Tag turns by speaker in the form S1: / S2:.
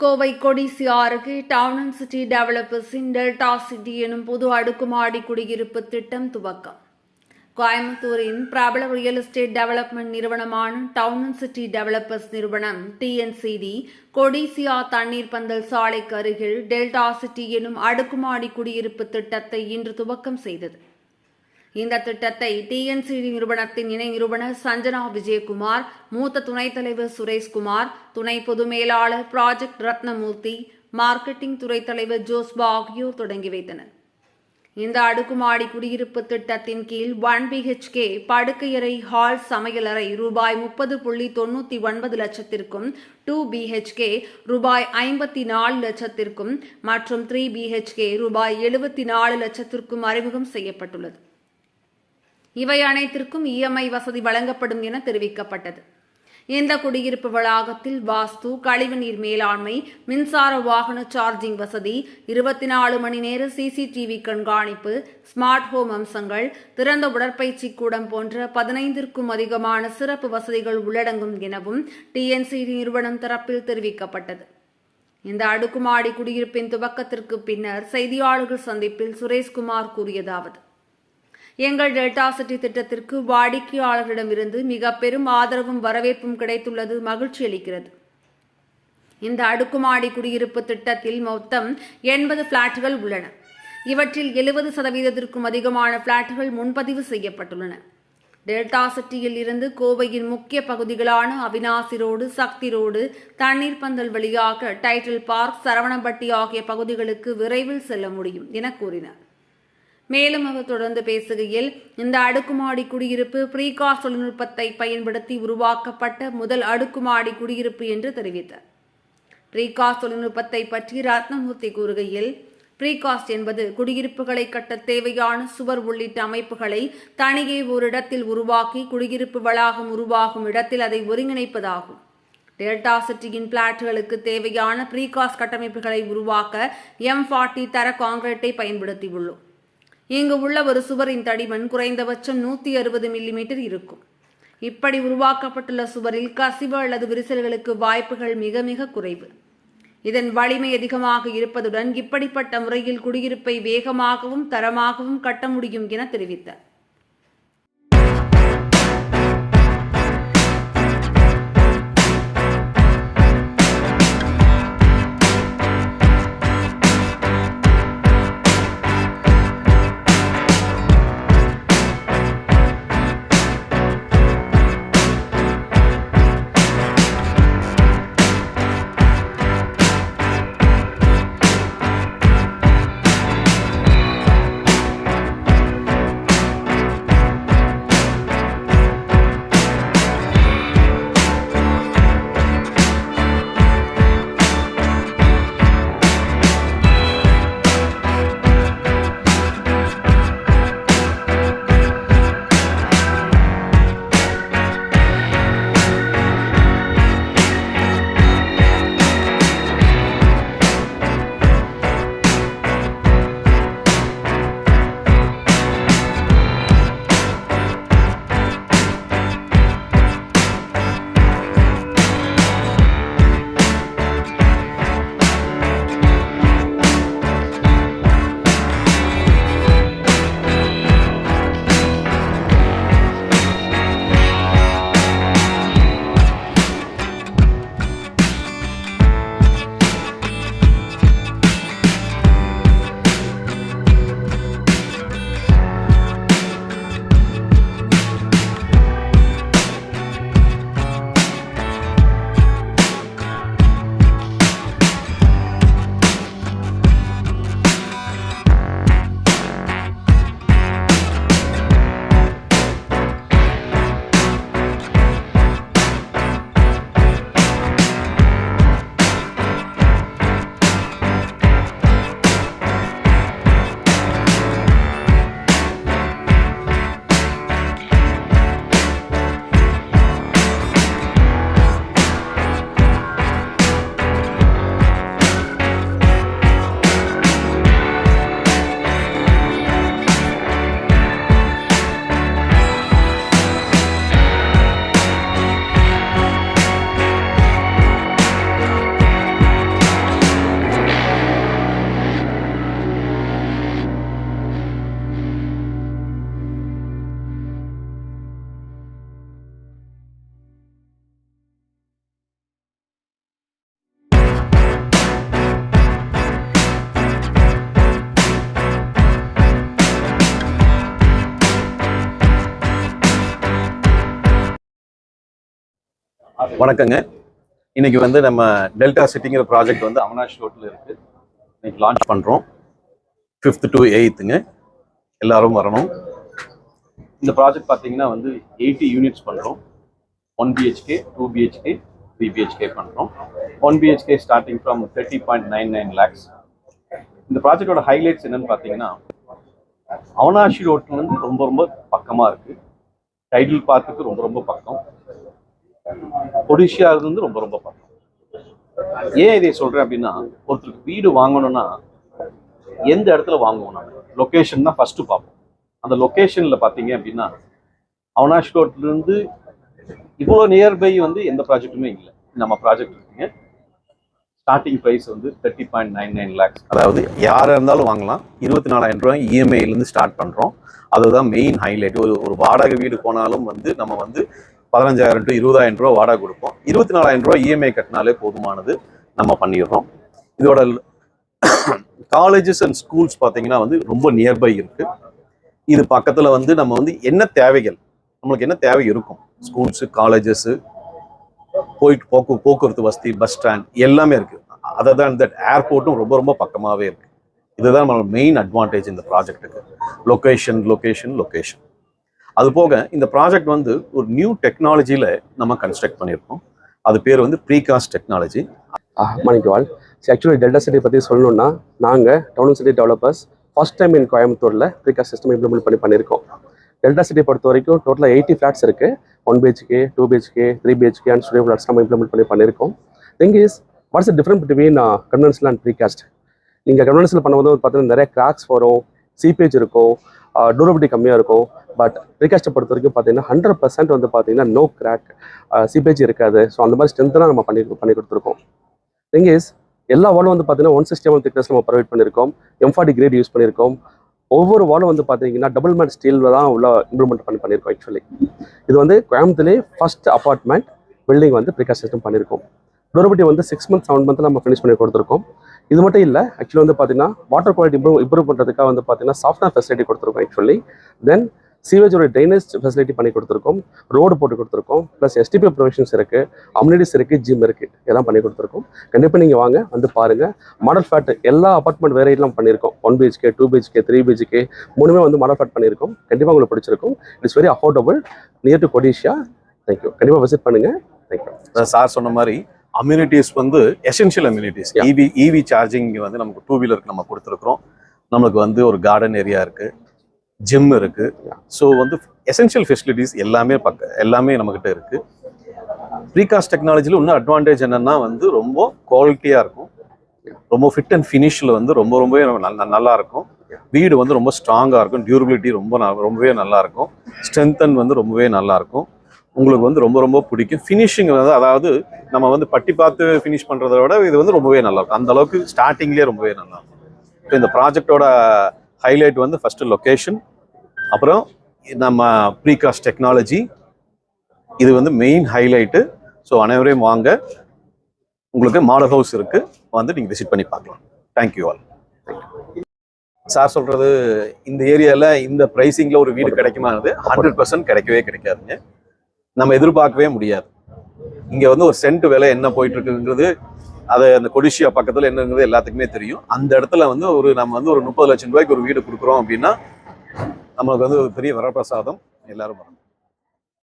S1: கோவை கொடிசி அருகே down and city டெவலப்பர்ஸின் delta city எனும் புது அடுக்குமாடி குடியிருப்பு திட்டம் துவக்கம். கோயம்புத்தூரின் பிரபல ரியல் எஸ்டேட் டெவலப்மெண்ட் நிறுவனமான டவுன் அண்ட் சிட்டி டெவலப்பர்ஸ் நிறுவனம் டிஎன்சிடி கொடிசியா தண்ணீர் பந்தல் சாலைக்கு அருகில் டெல்டா சிட்டி எனும் அடுக்குமாடி குடியிருப்பு திட்டத்தை இன்று துவக்கம் செய்தது. இந்த திட்டத்தை டிஎன்சிடி நிறுவனத்தின் இணை நிறுவனர் சஞ்சனா விஜயகுமார் மூத்த துணைத் தலைவர் சுரேஷ்குமார் துணை பொது மேலாளர் ப்ராஜெக்ட் ரத்னமூர்த்தி மார்க்கெட்டிங் துறை தலைவர் ஜோஸ்பா ஆகியோர் தொடங்கி வைத்தனர். இந்த அடுக்குமாடி குடியிருப்பு திட்டத்தின் கீழ் ஒன் பிஹெச்கே படுக்கையறை ஹால் சமையலறை ரூபாய் முப்பது புள்ளி தொண்ணூற்றி ஒன்பது லட்சத்திற்கும் டூ பிஹெச்கே ரூபாய் ஐம்பத்தி நாலு லட்சத்திற்கும் மற்றும் த்ரீ பிஹெச்கே ரூபாய் எழுபத்தி நாலு லட்சத்திற்கும் அறிமுகம் செய்யப்பட்டுள்ளது. இவை அனைத்திற்கும் இஎம்ஐ வசதி வழங்கப்படும் என தெரிவிக்கப்பட்டது. இந்த குடியிருப்பு வளாகத்தில் வாஸ்து கழிவுநீர் மேலாண்மை மின்சார வாகன சார்ஜிங் வசதி இருபத்தி நாலு மணி நேர சிசிடிவி கண்காணிப்பு ஸ்மார்ட் ஹோம் அம்சங்கள் திறந்த உடற்பயிற்சி கூடம் போன்ற பதினைந்திற்கும் அதிகமான சிறப்பு வசதிகள் உள்ளடங்கும் எனவும் டிஎன்சிடி நிறுவனம் தரப்பில் தெரிவிக்கப்பட்டது. இந்த அடுக்குமாடி குடியிருப்பின் துவக்கத்திற்கு பின்னர் செய்தியாளர்கள் சந்திப்பில் சுரேஷ்குமார் கூறியதாவது. எங்கள் டெல்டா சிட்டி திட்டத்திற்கு வாடிக்கையாளர்களிடமிருந்து மிக பெரும் ஆதரவும் வரவேற்பும் கிடைத்துள்ளது மகிழ்ச்சி அளிக்கிறது. இந்த அடுக்குமாடி குடியிருப்பு திட்டத்தில் மொத்தம் எண்பது பிளாட்டுகள் உள்ளன. இவற்றில் எழுபது சதவீதத்திற்கும் அதிகமான பிளாட்டுகள் முன்பதிவு செய்யப்பட்டுள்ளன. டெல்டா சிட்டியில் இருந்து கோவையின் முக்கிய பகுதிகளான அவினாசி ரோடு சக்தி ரோடு தண்ணீர் பந்தல் வழியாக டைட்டில் பார்க் சரவணம்பட்டி ஆகிய பகுதிகளுக்கு விரைவில் செல்ல முடியும் என கூறினார். மேலும் அவர் தொடர்ந்து பேசுகையில் இந்த அடுக்குமாடி குடியிருப்பு ப்ரீகாஸ்ட் தொழில்நுட்பத்தை பயன்படுத்தி உருவாக்கப்பட்ட முதல் அடுக்குமாடி குடியிருப்பு என்று தெரிவித்தார். ப்ரீகாஸ்ட் தொழில்நுட்பத்தை பற்றி ரத்னமூர்த்தி கூறுகையில் ப்ரீகாஸ்ட் என்பது குடியிருப்புகளை கட்ட தேவையான சுவர் உள்ளிட்ட அமைப்புகளை தனியே ஒரு இடத்தில் உருவாக்கி குடியிருப்பு வளாகம் உருவாகும் இடத்தில் அதை ஒருங்கிணைப்பதாகும். டெல்டா சிட்டியின் பிளாட்டுகளுக்கு தேவையான ப்ரீகாஸ்ட் கட்டமைப்புகளை உருவாக்க எம் ஃபார்ட்டி தர காங்கிரீட்டை பயன்படுத்தியுள்ளோம். இங்கு உள்ள ஒரு சுவரின் தடிமன் குறைந்தபட்சம் நூற்றி அறுபது மில்லிமீட்டர் இருக்கும். இப்படி உருவாக்கப்பட்டுள்ள சுவரில் கசிவு அல்லது விரிசல்களுக்கு வாய்ப்புகள் மிக மிக குறைவு. இதன் வலிமை அதிகமாக இருப்பதுடன் இப்படிப்பட்ட முறையில் குடியிருப்பை வேகமாகவும் தரமாகவும் கட்ட முடியும் என தெரிவித்தார்.
S2: வணக்கங்க. இன்னைக்கு வந்து நம்ம டெல்டா சிட்டிங்கிற ப்ராஜெக்ட் வந்து அவனாஷ் ரோட்டில் இருக்கு. இன்னைக்கு லான்ச் பண்ணுறோம் ஃபிஃப்த் டு எயித்துங்க எல்லாரும் வரணும். இந்த ப்ராஜெக்ட் பார்த்தீங்கன்னா வந்து எயிட்டி யூனிட்ஸ் பண்ணுறோம் one BHK two BHK three BHK பண்ணுறோம் one BHK starting from thirty point nine nine lakhs இந்த ப்ராஜெக்டோட ஹைலைட்ஸ் என்னன்னு பார்த்தீங்கன்னா அவனாஷி ரோட்லேருந்து ரொம்ப ரொம்ப பக்கமாக இருக்குது டைட்டில் பார்க்குக்கு ரொம்ப ரொம்ப பக்கம். ஒடிஷா இருந்து ரொம்ப ரொம்ப பக்கம் ஏன் இதை சொல்றேன் அப்படின்னா ஒருத்தருக்கு வீடு வாங்கணும்னா எந்த இடத்துல வாங்குவோம் நாங்கள் லொக்கேஷன் தான் ஃபர்ஸ்ட் பார்ப்போம். அந்த லொக்கேஷன்ல பார்த்தீங்க அப்படின்னா அவனாஷ் ரோட்ல இருந்து இவ்வளோ நியர்பை வந்து எந்த ப்ராஜெக்ட்டுமே இல்லை. நம்ம ப்ராஜெக்ட் இருக்குங்க. ஸ்டார்டிங் ப்ரைஸ் வந்து thirty point nine nine lakhs அதாவது யாராக இருந்தாலும் வாங்கலாம். இருபத்தி நாலாயிரம் ரூபாய் இஎம்ஐலேருந்து ஸ்டார்ட் பண்ணுறோம் அதுதான் மெயின் ஹைலைட் ஒரு ஒரு வாடகை வீடு போனாலும் வந்து நம்ம வந்து பதினஞ்சாயிரம் டு இருபதாயிரம் ரூபா வாடகை கொடுப்போம். இருபத்தி நாலாயிரம் ரூபாய் இஎம்ஐ கட்டினாலே போதுமானது நம்ம பண்ணிடுறோம். இதோட காலேஜஸ் அண்ட் ஸ்கூல்ஸ் பார்த்தீங்கன்னா வந்து ரொம்ப நியர்பை இருக்குது இது பக்கத்தில் வந்து நம்ம வந்து என்ன தேவைகள்? நம்மளுக்கு என்ன தேவை இருக்கும்? ஸ்கூல்ஸு காலேஜஸ்ஸு போயிட்டு போக்கு போக்குவரத்து வசதி பஸ் ஸ்டாண்ட் எல்லாமே இருக்குது அதை தான் இந்த ஏர்போர்ட்டும் ரொம்ப ரொம்ப பக்கமாகவே இருக்குது இதுதான் நம்மளோட மெயின் அட்வான்டேஜ் இந்த ப்ராஜெக்ட்டுக்கு லொக்கேஷன் லொக்கேஷன் லொக்கேஷன் அது போக இந்த ப்ராஜெக்ட் வந்து ஒரு நியூ டெக்னாலஜியில் நம்ம கன்ஸ்ட்ரக்ட் பண்ணியிருக்கோம். அது பேர் வந்து ப்ரீகாஸ்ட் டெக்னாலஜி
S3: மணிக்குவால். ஆக்சுவலி டெல்டா சிட்டி பற்றி சொல்லணும்னா நாங்கள் Town City Developers first time in கோயம்புத்தூரில் ப்ரீகாஸ்ட் சிஸ்டம் இம்ப்ளிமெண்ட் பண்ணி பண்ணியிருக்கோம். டெல்டா சிட்டி பொறுத்த வரைக்கும் டோட்டலாக எயிட்டி ஃப்ளாட்ஸ் இருக்குது one BHK two BHK three BHK and studio flats நம்ம இம்ப்ளிமெண்ட் பண்ணி பண்ணியிருக்கோம். Thing is what's different between conventional and precast நீங்கள் கன்வென்ஷனல் பண்ணும்போது பார்த்தீங்கன்னா நிறைய கிராக்ஸ் வரும் சீப்பேஜ் இருக்கும். டூரபிலிட்டி கம்மியாக இருக்கும். பட் ப்ரீகாஸ்ட்டை பொறுத்த வரைக்கும் பார்த்தீங்கன்னா ஹண்ட்ரட் பர்சன்ட் வந்து பார்த்தீங்கன்னா நோ கிராக் சீப்பேஜ் இருக்காது. ஸோ அந்த மாதிரி ஸ்ட்ரென்த்தாக நம்ம பண்ணி பண்ணி கொடுத்துருக்கோம். திங் இஸ் எல்லா வாலும் வந்து பார்த்தீங்கன்னா ஒன் சிக்ஸ்டி எம் திக்னஸ் நம்ம ப்ரொவைட் பண்ணியிருக்கோம் எம்ஃபார்ட்டி கிரேட் யூஸ் பண்ணியிருக்கோம் ஒவ்வொரு வாலும் வந்து பார்த்தீங்கன்னா டபுள் மேட் ஸ்டீலில் தான் உள்ள இம்ப்ளிமெண்ட் பண்ணி பண்ணியிருக்கோம் ஆக்சுவலி இது வந்து கோயம்புத்தூர்லேயே ஃபர்ஸ்ட் அப்பார்ட்மெண்ட் பில்டிங் வந்து ப்ரிகாஸ்ட் சிஸ்டம் பண்ணியிருக்கோம் டூரபிலிட்டி வந்து சிக்ஸ் மந்த் செவன் மந்த்தில் நம்ம ஃபினிஷ் பண்ணி கொடுத்துருக்கோம். இது மட்டும் இல்லை ஆக்சுவலி வந்து பார்த்தீங்கன்னா வாட்டர் குவாலிட்டி இம்ப்ரூவ் இம்ப்ரூவ் பண்ணுறதுக்காக வந்து பார்த்தீங்கன்னா சாஃப்ட்வேர் ஃபெசிலிட்டி கொடுத்துருக்கோம் ஆக்சுவலி தென் சீவேஜோட ட்ரைனேஜ் ஃபெசிலிட்டி பண்ணி கொடுத்துருக்கோம் ரோடு போட்டு கொடுத்துருக்கோம் ப்ளஸ் எஸ்டிபி ப்ரொவிஷன்ஸ் இருக்குது அம்யூனிட்டிஸ் இருக்குது ஜிம் இருக்குது எல்லாம் பண்ணி கொடுத்துருக்கோம். கண்டிப்பாக நீங்கள் வாங்க வந்து பாருங்கள் மாடல் ஃபிளாட் எல்லா அப்பார்ட்மெண்ட் வேறையெல்லாம் பண்ணியிருக்கோம். One BHK two BHK three BHK மூணுமே வந்து மாடல் ஃபேட் பண்ணியிருக்கோம். கண்டிப்பாக உங்களுக்கு பிடிச்சிருக்கும். It's very affordable near to Codissia thank you கண்டிப்பாக விசிட் பண்ணுங்கள் தேங்க்யூ
S2: சார் சொன்ன மாதிரி அம்யூனிட்டிஸ் வந்து essential amenities. EV EV charging வந்து நமக்கு டூ வீலருக்கு நம்ம கொடுத்துருக்குறோம். நம்மளுக்கு வந்து ஒரு கார்டன் ஏரியா இருக்கு. ஜிம் இருக்கு.
S3: Yeah.
S2: ஸோ வந்து எசென்ஷியல் ஃபெசிலிட்டிஸ் எல்லாமே பக்க எல்லாமே நம்மக்கிட்ட இருக்கு. ப்ரீகாஸ்ட் டெக்னாலஜியில் இன்னும் அட்வான்டேஜ் என்னன்னா வந்து ரொம்ப குவாலிட்டியாக இருக்கும். ரொம்ப ஃபிட் அண்ட் ஃபினிஷில் வந்து ரொம்ப ரொம்பவே நல்ல- இருக்கும். வீடு வந்து ரொம்ப ஸ்ட்ராங்காக இருக்கும். டியூரபிலிட்டி ரொம்ப ரொம்பவே நல்லா இருக்கும். ஸ்ட்ரென்தன் வந்து ரொம்பவே நல்லா இருக்கும். உங்களுக்கு வந்து ரொம்ப ரொம்ப பிடிக்கும். ஃபினிஷிங் வந்து அதாவது நம்ம வந்து பட்டி பார்த்து ஃபினிஷ் பண்ணுறத விட இது வந்து ரொம்பவே நல்லா இருக்கும். அந்த அளவுக்கு ஸ்டார்டிங்லேயே ரொம்பவே நல்லாயிருக்கும் ஸோ இந்த ப்ராஜெக்டோட ஹைலைட் வந்து ஃபஸ்ட்டு லொக்கேஷன் அப்புறம் நம்ம ப்ரீகாஸ்ட் டெக்னாலஜி இது வந்து மெயின் ஹைலைட்டு ஸோ அனைவரையும் வாங்க. உங்களுக்கு மாடல் ஹவுஸ் இருக்குது வந்து நீங்கள் விசிட் பண்ணி பார்க்கலாம். தேங்க்யூ ஆல் சார் சொல்கிறது இந்த ஏரியாவில் இந்த ப்ரைஸிங்கில் ஒரு வீடு கிடைக்குமானது? ஹண்ட்ரட் பர்சன்ட் கிடைக்கவே கிடைக்காதுங்க. நம்ம எதிர்பார்க்கவே முடியாது. இங்கே வந்து ஒரு சென்ட் விலை என்ன போயிட்டு இருக்குங்கிறது அது அந்த கொடிஷியா பக்கத்தில் என்னங்கிறது எல்லாத்துக்குமே தெரியும். அந்த இடத்துல வந்து ஒரு நம்ம வந்து ஒரு முப்பது லட்சம் ரூபாய்க்கு ஒரு வீடு கொடுக்குறோம் அப்படின்னா நம்மளுக்கு வந்து ஒரு பெரிய வரப்பிரசாதம் எல்லாரும் வரணும்.